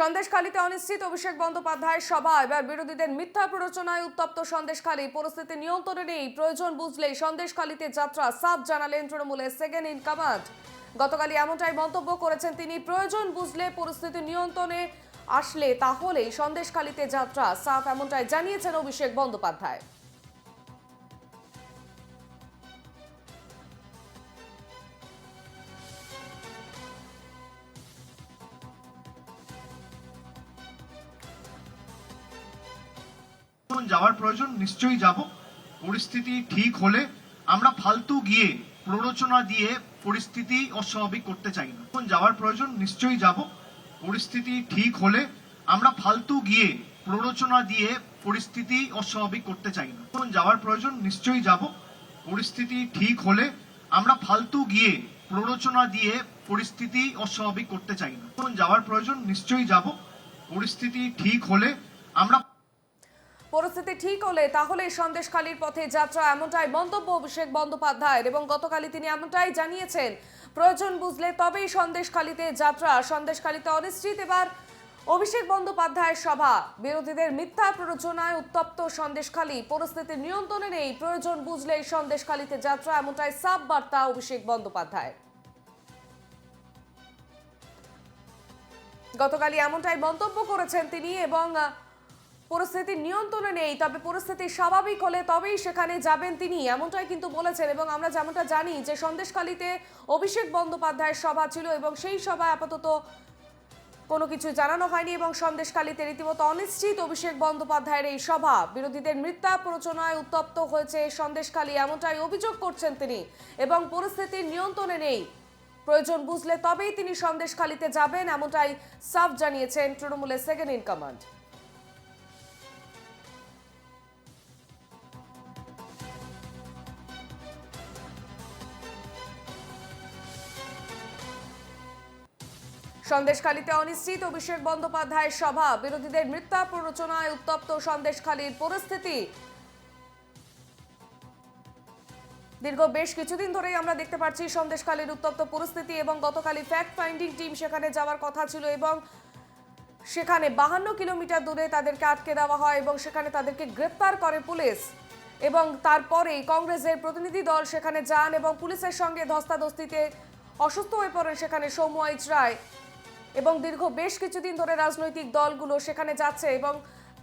সন্দেশখালীতে অনিশ্চিত অভিষেক বন্দ্যোপাধ্যায়ের সভা। এবার বিরোধীদের মিথ্যা প্ররোচনায় উত্তপ্ত সন্দেশখালী। পরিস্থিতি নিয়ন্ত্রণে নেই। প্রয়োজন বুঝলেই সন্দেশখালীতে যাত্রা। সাফ জানালেন তৃণমূলের সেকেন্ড ইন কমান্ড। গতকালই এমনটাই মন্তব্য করেছেন তিনি। প্রয়োজন বুঝলে পরিস্থিতি নিয়ন্ত্রণে আসলে তাহলেই সন্দেশখালীতে যাত্রা। সাফ এমনটাই জানিয়েছেন অভিষেক বন্দ্যোপাধ্যায়। যখন যাওয়ার প্রয়োজন, নিশ্চয়ই যাব। পরিস্থিতি ঠিক হলে আমরা ফালতু গিয়ে প্ররোচনা দিয়ে পরিস্থিতি অস্বাভাবিক করতে চাই না। যখন যাওয়ার প্রয়োজন, নিশ্চয়ই যাব। পরিস্থিতি ঠিক হলে আমরা ফালতু গিয়ে প্ররোচনা দিয়ে পরিস্থিতি অস্বাভাবিক করতে চাই না। যখন যাওয়ার প্রয়োজন, নিশ্চয়ই যাব। পরিস্থিতি ঠিক হলে আমরা ফালতু গিয়ে প্ররোচনা দিয়ে পরিস্থিতি অস্বাভাবিক করতে চাই না। যখন যাওয়ার প্রয়োজন, নিশ্চয়ই যাব। পরিস্থিতি ঠিক হলে আমরা পরিস্থিতি ঠিক হলে তাহলে সন্দেশখালীর পথে যাত্রা। এমনটাই মন্তব্য অভিষেক বন্দ্যোপাধ্যায়ের এবং গতকালই তিনি এমনটাই জানিয়েছেন। প্রয়োজন বুঝলে তবেই সন্দেশখালীতে যাত্রা। সন্দেশখালীতে অনিশ্চিত এবার অভিষেক বন্দ্যোপাধ্যায়ের সভা। বিরোধীদের মিথ্যা প্ররোচনায় উত্তপ্ত সন্দেশখালী। পরিস্থিতি নিয়ন্ত্রণে নেই। প্রয়োজন বুঝলেই সন্দেশখালীতে যাত্রা। এমনটাই সাব বার্তা অভিষেক বন্দ্যোপাধ্যায় গতকালই এমনটাই মন্তব্য করেছেন তিনি এবং পরিস্থিতি নিয়ন্ত্রণে নেই, তবে পরিস্থিতি স্বাভাবিক হলে তবেই সেখানে যাবেন তিনি, এমনটাই কিন্তু বলেছেন। এবং আমরা যেমনটা জানি যে সন্দেশখালীতে অভিষেক বন্দ্যোপাধ্যায়ের সভা ছিল এবং সেই সভায় আপাতত কোনো কিছু জানানো হয়নি এবং সন্দেশখালীতে রীতিমতো অনিশ্চিত অভিষেক বন্দ্যোপাধ্যায়ের এই সভা। বিরোধীদের মিথ্যা প্ররোচনায় উত্তপ্ত হয়েছে সন্দেশখালী, এমনটাই অভিযোগ করছেন তিনি। এবং পরিস্থিতির নিয়ন্ত্রণে নেই, প্রয়োজন বুঝলে তবেই তিনি সন্দেশখালীতে যাবেন, এমনটাই সাফ জানিয়েছেন তৃণমূলের সেকেন্ড ইন কমান্ড সন্দেশখালীতে অনিশ্চিত অভিষেক বন্দ্যোপাধ্যায়ের সভা। বিরোধীদের মিথ্যা প্ররোচনায় উত্তপ্ত সন্দেশখালীর পরিস্থিতি। দীর্ঘ বেশ কিছুদিন ধরেই আমরা দেখতে পাচ্ছি সন্দেশখালীর উত্তপ্ত পরিস্থিতি এবং গতকালই ফ্যাক্ট ফাইন্ডিং টিম সেখানে যাওয়ার কথা ছিল এবং সেখানে বাহান্ন কিলোমিটার দূরে তাদেরকে আটকে দেওয়া হয় এবং সেখানে তাদেরকে গ্রেপ্তার করে পুলিশ। এবং তারপরেই কংগ্রেসের প্রতিনিধি দল সেখানে যান এবং পুলিশের সঙ্গে ধস্তাধস্তিতে অসুস্থ হয়ে পড়েন সেখানে সৌম্য রায় এবং দীর্ঘ বেশ কিছুদিন ধরে রাজনৈতিক দলগুলো সেখানে যাচ্ছে এবং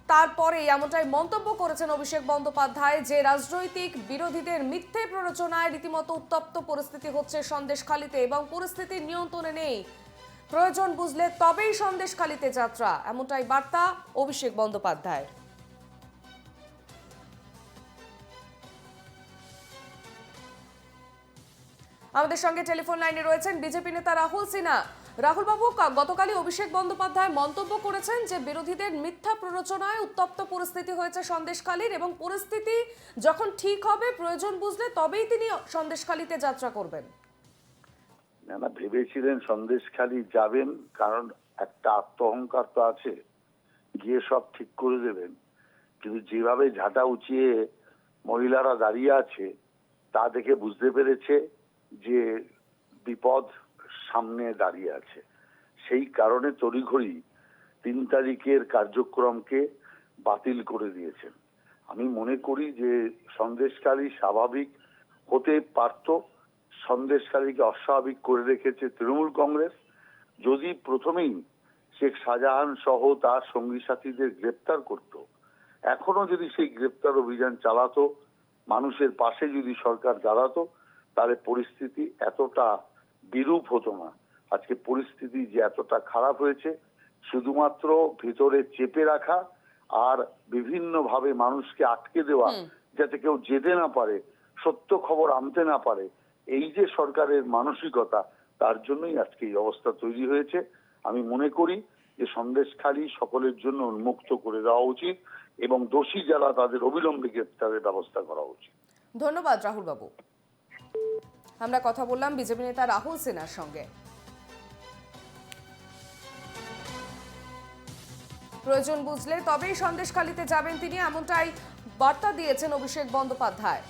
তারপরেই এমনটাই মন্তব্য করেছেন অভিষেক বন্দ্যোপাধ্যায় যে রাজনৈতিক বিরোধীদের মিথ্যে প্ররোচনায় রীতিমতো উত্তপ্ত পরিস্থিতি হচ্ছে সন্দেশখালিতে এবং পরিস্থিতি নিয়ন্ত্রণে নেই। প্রয়োজন বুঝলে তবেই সন্দেশখালিতে যাত্রা। এমনটাই বার্তা অভিষেক বন্দ্যোপাধ্যায়ের। আমাদের সঙ্গে টেলিফোন লাইনে রয়েছেন বিজেপি নেতা রাহুল সিনহা। রাহুল বাবু গতকালই অভিষেক বন্দ্যোপাধ্যায় মন্তব্য করেছেন যে বিরোধীদের মিথ্যা প্ররোচনায় উত্তপ্ত পরিস্থিতি হয়েছে সন্দেশখালীর এবং পরিস্থিতি যখন ঠিক হবে, প্রয়োজন বুঝলে তবেই তিনি সন্দেশখালীতে যাত্রা করবেন। না না, ভেবেছিলেন সন্দেশখালি যাবেন, কারণ একটা আত্মহংকার তো আছে, গিয়ে সব ঠিক করে দেবেন। কিন্তু যেভাবে ঝাঁটা উঁচিয়ে মহিলারা দাঁড়িয়ে আছে, তা দেখে বুঝতে পেরেছে যে বিপদ সামনে দাঁড়িয়ে আছে, সেই কারণে তড়িঘড়ি তিন তারিখের কার্যক্রমকে বাতিল করে দিয়েছেন। আমি মনে করি যে সন্দেশকারী স্বাভাবিক হতে পারত সন্দেশকারীকে অস্বাভাবিক করে রেখেছে তৃণমূল কংগ্রেস। যদি প্রথমেই শেখ শাহজাহান সহ তার সঙ্গী সাথীদের গ্রেপ্তার করত এখনও যদি সেই গ্রেপ্তার অভিযান চালাতো, মানুষের পাশে যদি সরকার দাঁড়াতো তাহলে পরিস্থিতি এতটা বিরূপ হতো না। আজকে পরিস্থিতি যে এতটা খারাপ হয়েছে শুধুমাত্র ভিতরে চেপে রাখা আর বিভিন্ন ভাবে মানুষকে আটকে দেওয়া যাতে কেউ যেতে না পারে সত্য খবর আনতে না পারে এই যে সরকারের মানসিকতা তার জন্যই আজকে এই অবস্থা তৈরি হয়েছে। আমি মনে করি যে সন্দেশখালী সকলের জন্য উন্মুক্ত করে দেওয়া উচিত এবং দোষী যারা তাদের অবিলম্বে গ্রেপ্তারের ব্যবস্থা করা উচিত। ধন্যবাদ রাহুল বাবু আমরা কথা বললাম বিজেপি নেতা রাহুল সিনহার সঙ্গে। প্রয়োজন বুঝলে তবেই সন্দেশখালিতে যাবেন তিনি, এমনটাই বার্তা দিয়েছেন অভিষেক বন্দ্যোপাধ্যায়।